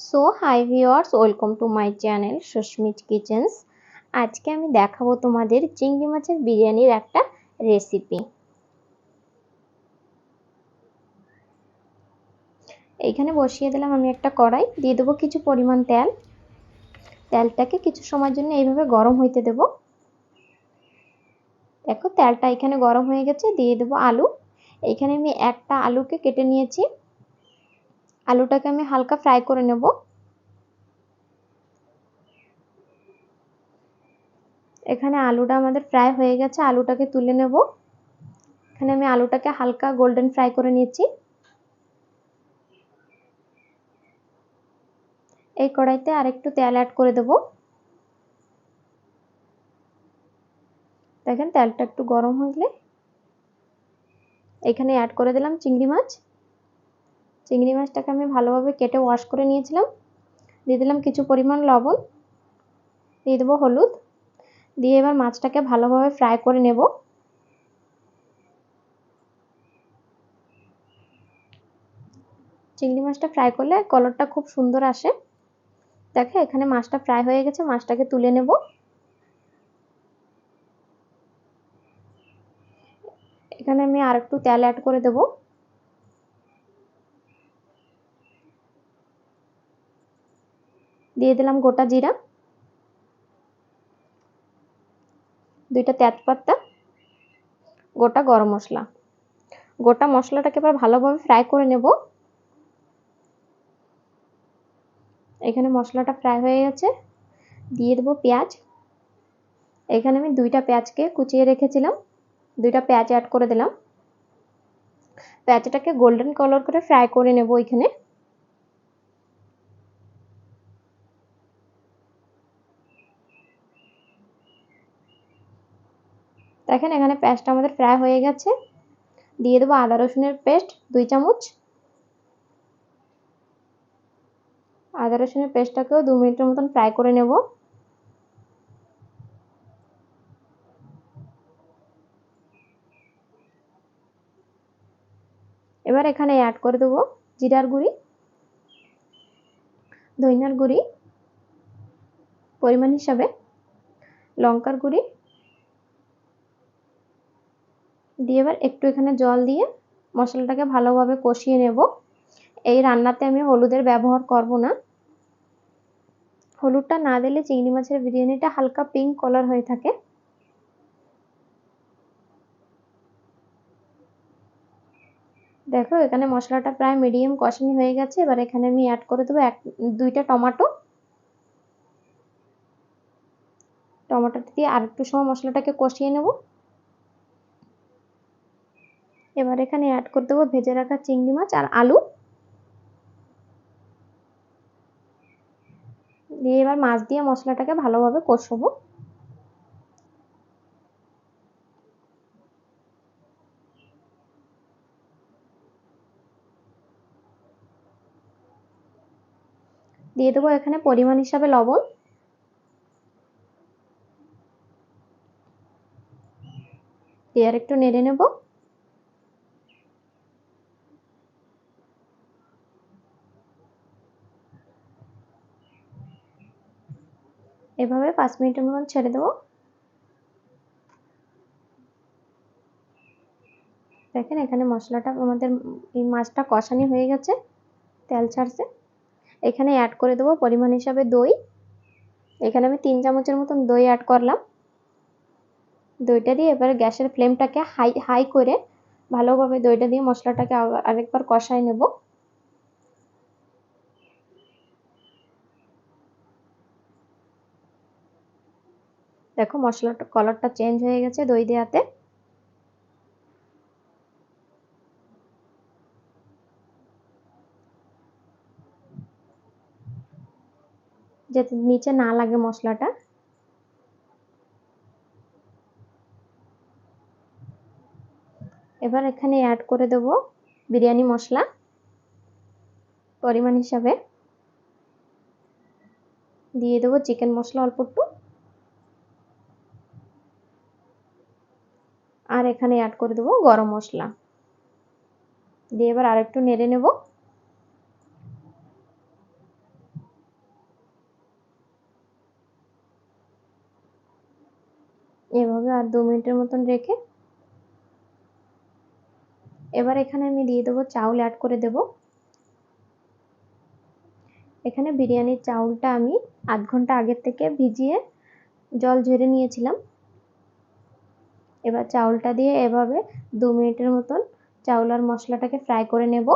So hi viewers welcome to my channel Susmit kitchens আজকে আমি দেখাবো তোমাদের চিংড়ি মাছের বিরিয়ানির একটা রেসিপি এইখানে বসিয়ে দিলাম আমি একটা কড়াই, দিয়ে দেবো কিছু পরিমাণ তেল। তেলটাকে কিছু সময়ের জন্য এইভাবে গরম হইতে দেব। দেখো তেলটা এখানে গরম হয়ে গেছে, দিয়ে দেবো আলু। এইখানে আমি একটা আলুকে কেটে নিয়েছি। আলুটাকে আমি হালকা ফ্রাই করে নেব। এখানে আলুটা আমাদের ফ্রাই হয়ে গেছে, আলুটাকে তুলে নেব। এখানে আমি আলুটাকে হালকা গোল্ডেন ফ্রাই করে নিয়েছি। এই কড়াইতে আরেকটু তেল অ্যাড করে দেব। দেখেন তেলটা একটু গরম হলে এখানে অ্যাড করে দিলাম চিংড়ি মাছ। চিংড়ি মাছটাকে আমি ভালোভাবে কেটে ওয়াশ করে নিয়েছিলাম। দিয়ে দিলাম কিছু পরিমাণ লবণ, দিয়ে দেবো হলুদ, দিয়ে এবার মাছটাকে ভালোভাবে ফ্রাই করে নেব। চিংড়ি মাছটা ফ্রাই করলে কালারটা খুব সুন্দর আসে। দেখে, এখানে মাছটা ফ্রাই হয়ে গেছে, মাছটাকে তুলে নেব। এখানে আমি আর একটু তেল অ্যাড করে দেবো। দিয়ে দিলাম গোটা জিরা। দুইটা তেজপাতা, গোটা গরম মশলা। গোটা মশলাটাকে এবার ভালোভাবে ফ্রাই করে নেব। এখানে মশলাটা ফ্রাই হয়ে গেছে। দিয়ে দেবো পেঁয়াজ। এখানে আমি দুইটা পেঁয়াজকে কুচিয়ে রেখেছিলাম। দুইটা পেঁয়াজ অ্যাড করে দিলাম। পেঁয়াজটাকে গোল্ডেন কালার করে ফ্রাই করে নেব এখানে। দেখেন এখানে পেস্টটা আমাদের ফ্রাই হয়ে গেছে। দিয়ে দেবো আদা রসুনের পেস্ট, দুই চামচ। আদা রসুনের পেস্টটাকেও দু মিনিটের মতন ফ্রাই করে নেব। এবার এখানে অ্যাড করে দেবো জিরার গুঁড়ি, ধইনার গুঁড়ি, পরিমাণ হিসাবে লঙ্কার গুঁড়ি দিয়ে এবার একটু এখানে জল দিয়ে মশলাটাকে ভালোভাবে কষিয়ে নেব। এই রান্নাতে আমি হলুদের ব্যবহার করব না। হলুদটা না দিলে চিংড়ি মাছের বিরিয়ানিটা হালকা পিঙ্ক কালার হয়ে থাকে। দেখো, এখানে মশলাটা প্রায় মিডিয়াম কষানি হয়ে গেছে। এবার এখানে আমি অ্যাড করে দেবো এক, দুইটা টমাটো। টমাটোটা দিয়ে আর একটু সময় মশলাটাকে কষিয়ে নেব। এবার এখানে অ্যাড করে দেবো ভেজে রাখা চিংড়ি মাছ আর আলু। দিয়ে এবার মাছ দিয়ে মশলাটাকে ভালোভাবে কষবো। দিয়ে দেবো এখানে পরিমাণ হিসাবে লবণ। দিয়ে আর একটু নেড়ে নেব। এভাবে পাঁচ মিনিটের মতন ছেড়ে দেবো। দেখেন এখানে মশলাটা, আমাদের এই মাছটা কষানি হয়ে গেছে, তেল ছাড়ছে। এখানে অ্যাড করে দেবো পরিমাণ হিসাবে দই। এখানে আমি তিন চামচের মতন দই অ্যাড করলাম। দইটা দিয়ে এবার গ্যাসের ফ্লেমটাকে হাই হাই করে ভালোভাবে দইটা দিয়ে মশলাটাকে আবার আরেকবার কষাই নেব। দেখো মশলাটা কালারটা চেঞ্জ হয়ে গেছে দই দেওয়াতে। যাতে নিচে না লাগে মশলাটা। এবার এখানে অ্যাড করে দেব বিরিয়ানি মশলা, পরিমাণ হিসাবে। দিয়ে দেবো চিকেন মশলা অল্প একটু। এখানে অ্যাড করে দেবো গরম মশলা। দিয়ে এবার আরেকটু নেড়ে নেব। এভাবে আর দু মিনিটের মতন রেখে এবার এখানে আমি দিয়ে দেবো চাউল অ্যাড করে দেব। এখানে বিরিয়ানির চাউলটা আমি আধ ঘণ্টা আগের থেকে ভিজিয়ে জল ঝেড়ে নিয়েছিলাম। এবার চাউলটা দিয়ে এভাবে দু মিনিটের মতন চাউল আর মশলাটাকে ফ্রাই করে নেব।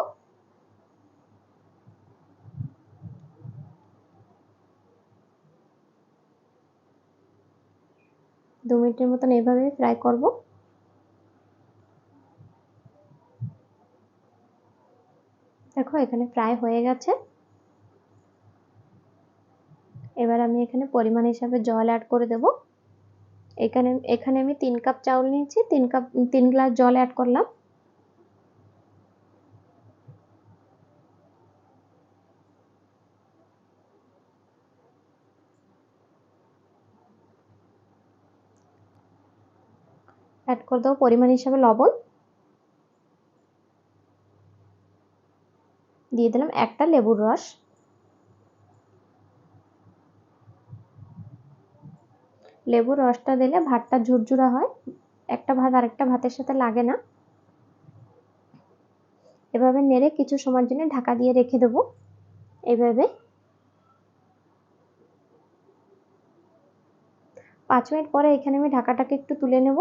দু মিনিটের মতন এইভাবে ফ্রাই করব। দেখো এখানে ফ্রাই হয়ে গেছে। এবার আমি এখানে পরিমাণ হিসাবে জল অ্যাড করে দেব। এখানে এখানে আমি তিন কাপ চাউল নিয়েছি, তিন কাপ, তিন গ্লাস জল অ্যাড করলাম। অ্যাড করে দেবো পরিমাণ হিসাবে লবণ। দিয়ে দিলাম একটা লেবুর রস। লেবুর রসটা দিলে ভাতটা ঝুরঝুরা হয়। একটা ভাত আরেকটা ভাতের সাথে লাগে না। এভাবে নেড়ে কিছু সময়ের জন্য ঢাকা দিয়ে রেখে দেবো। এভাবে। পাঁচ মিনিট পরে এখানে আমি ঢাকাটাকে একটু তুলে নেব।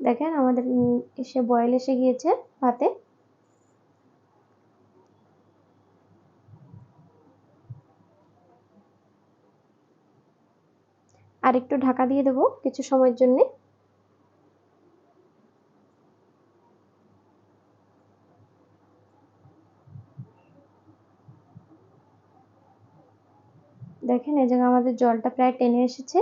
দেখেন আমাদের এসে বয়েল এসে গিয়েছে ভাতে। আর একটু ঢাকা দিয়ে দেবো কিছু সময়ের জন্যে। দেখেন, এই জায়গায় আমাদের জলটা প্রায় টেনে এসেছে।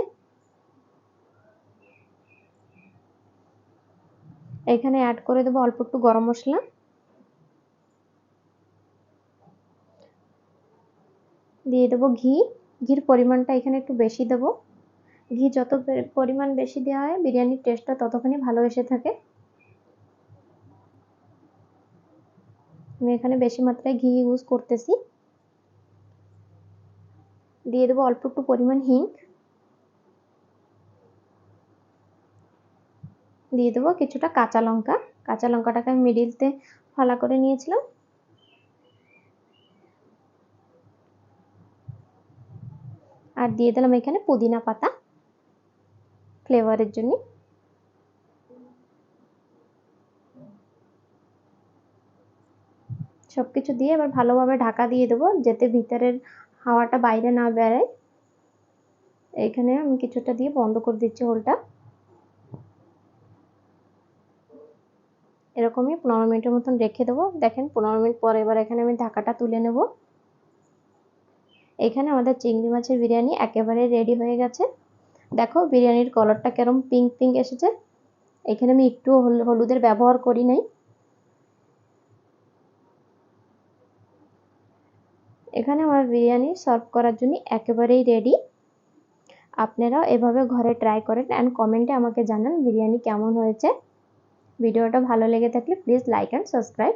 এখানে অ্যাড করে দেবো অল্প একটু গরম মশলা। দিয়ে দেবো ঘি। ঘির পরিমাণটা এখানে একটু বেশি দেবো। ঘি যত পরিমাণ বেশি দেওয়া হয়, বিরিয়ানির টেস্টটা ততখানি ভালো এসে থাকে। আমি এখানে বেশি মাত্রায় ঘি ইউজ করতেছি। দিয়ে দেবো অল্প একটু পরিমাণ হিং। দিয়ে দেবো কিছুটা কাঁচা লঙ্কা। কাঁচা লঙ্কাটাকে আমি মিডিলতে ফালা করে নিয়েছিলাম। আর দিয়ে দিলাম এখানে পুদিনা পাতা। ফ্লেভারের জন্য। সব কিছু দিয়ে এবার ভালোভাবে ঢাকা দিয়ে দেবো, যাতে ভিতরের হাওয়াটা বাইরে না বেড়ায় এইখানে আমি কিছুটা দিয়ে বন্ধ করে দিচ্ছি হোলটা। এরকমই পনেরো মিনিটের মতন রেখে দেবো। দেখেন, পনেরো মিনিট পরে এবার এখানে আমি ঢাকাটা তুলে নেব। এখানে আমাদের চিংড়ি মাছের বিরিয়ানি একেবারে রেডি হয়ে গেছে। দেখো বিরিয়ানির কালারটা কেরম পিঙ্ক পিঙ্ক এসেছে। এখানে আমি একটু হলুদের ব্যবহার করি নাই। এখানে আমার বিরিয়ানি সার্ভ করার জন্য একেবারেই রেডি আপনারাও এভাবে ঘরে ট্রাই করেন অ্যান্ড কমেন্টে আমাকে জানান বিরিয়ানি কেমন হয়েছে। ভিডিওটা ভালো লেগে থাকলে প্লিজ লাইক অ্যান্ড সাবস্ক্রাইব